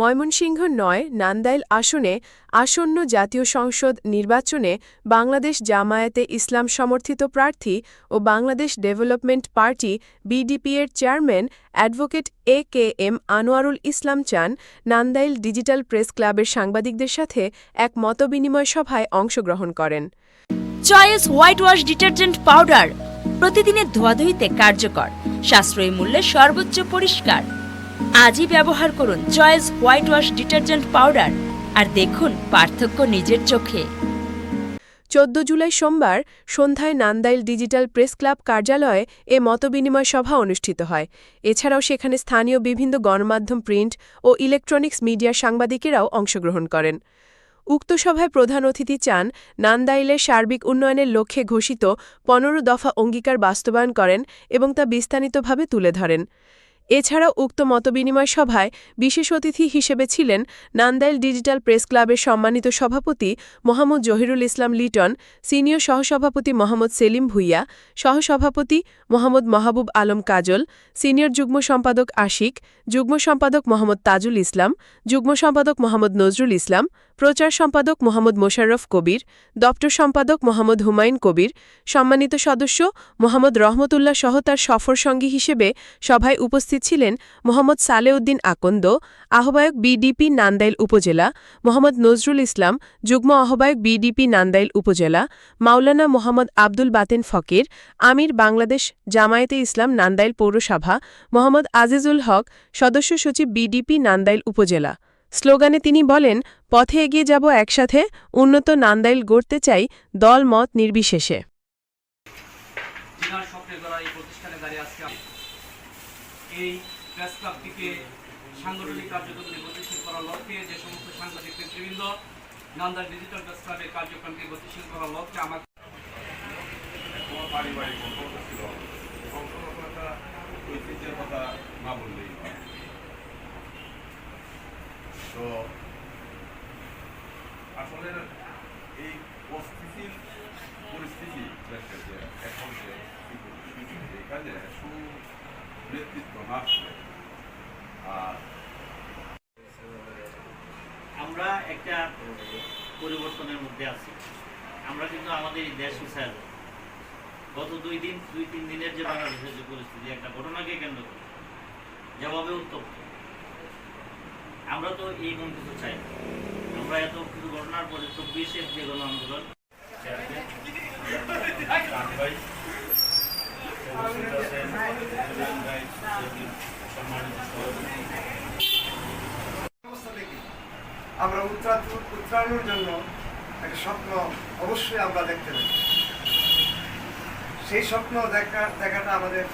ময়মনসিংহ নয়, নান্দাইল আসনে আসন্ন জাতীয় সংসদ নির্বাচনে বাংলাদেশ জামায়াতে ইসলাম সমর্থিত প্রার্থী ও Bangladesh development party বিডিপিএর chairman advocate A K M Anwarul Islam Chan Nandail digital press ক্লাবের সাংবাদিকদের সাথে এক মতবিনিময় সভায় অংশগ্রহণ করেন। Choice White Wash detergent powder প্রতিদিনের ধোয়াধুয়িতে কার্যকর, সাশ্রয়ী মূল্যে সর্বোচ্চ পরিষ্কার। আজই ব্যবহার করুন Choice White Wash detergent powder আর দেখুন পার্থক্য নিজের চোখে। চোদ্দ জুলাই সোমবার সন্ধ্যায় নান্দাইল ডিজিটাল প্রেস ক্লাব কার্যালয়ে এ মতবিনিময় সভা অনুষ্ঠিত হয়। এছাড়াও সেখানে স্থানীয় বিভিন্ন গণমাধ্যম প্রিন্ট ও ইলেকট্রনিক্স মিডিয়ার সাংবাদিকেরাও অংশগ্রহণ করেন। উক্ত সভায় প্রধান অতিথি চান নান্দাইলের সার্বিক উন্নয়নের লক্ষ্যে ঘোষিত পনেরো দফা অঙ্গীকার বাস্তবায়ন করেন এবং তা বিস্তারিতভাবে তুলে ধরেন। এছাড়াও উক্ত মতবিনিময় সভায় বিশেষ অতিথি হিসেবে ছিলেন নান্দাইল ডিজিটাল প্রেস ক্লাবের সম্মানিত সভাপতি মোহাম্মদ জহিরুল ইসলাম লিটন, সিনিয়র সহসভাপতি মোহাম্মদ সেলিম ভুইয়া, সহসভাপতি মোহাম্মদ মাহবুব আলম কাজল, সিনিয়র যুগ্ম সম্পাদক আশিক, যুগ্ম সম্পাদক মোহাম্মদ তাজুল ইসলাম, যুগ্ম সম্পাদক মোহাম্মদ নজরুল ইসলাম প্রচার সম্পাদক মোহাম্মদ মোশাররফ কবির, দপ্তর সম্পাদক মোহাম্মদ হুমায়ুন কবির, সম্মানিত সদস্য মোহাম্মদ রহমতুল্লাহ সহ তার সফর সঙ্গী হিসেবে সভায় উপস্থিত ছিলেন মোহাম্মদ সালেউদ্দিন আকন্দ, আহ্বায়ক বিডিপি নান্দাইল উপজেলা, মোহাম্মদ নজরুল ইসলাম, যুগ্ম আহ্বায়ক বিডিপি নান্দাইল উপজেলা, মাওলানা মোহাম্মদ আব্দুল বাতেন ফকির, আমির বাংলাদেশ জামায়াতে ইসলাম নান্দাইল পৌরসভা, মোহাম্মদ আজিজুল হক, সদস্য সচিব বিডিপি নান্দাইল উপজেলা। স্লোগানে তিনি বলেন পথে এগিয়ে যাব একসাথে উন্নত নান্দাইল গড়তে চাই দল মত নির্বিশেষে। জিনার স্বপ্নে দ্বারা এই প্রতিষ্ঠানে দাঁড়িয়ে আজকে আমি এই প্রেস ক্লাবটিকে সাংগঠনিক কার্যক্রমে গতিশীল করার লক্ষ্যে যে সমস্ত সাংবাদিক নেতৃবৃন্দ নান্দার ডিজিটাল প্রেস ক্লাবের কার্যক্রমকে গতিশীল করার লক্ষ্যে আমাকে পারিবারিক সম্পর্ক ছিল। বংশগত ঐতিহ্যের কথা না বললেই হয় তো এই অস্থিতিশীল পরিস্থিতি এখন যে সুনেতৃত্ব আর আমরা একটা পরিবর্তনের মধ্যে আছি। আমরা কিন্তু আমাদের এই দেশ উৎসাহ গত দুই দিন, দুই, তিন দিনের যে বাংলাদেশের যে পরিস্থিতি, একটা ঘটনাকে কেন্দ্র করে যেভাবে উত্তপ্ত। আমরা তো এই মন কিছু চাই। আমরা এত কিছু ঘটনার পরে যে গণ আন্দোলন আমরা জন্য একটা স্বপ্ন অবশ্যই আমরা দেখতে পাই। সেই স্বপ্ন দেখা দেখাটা আমাদের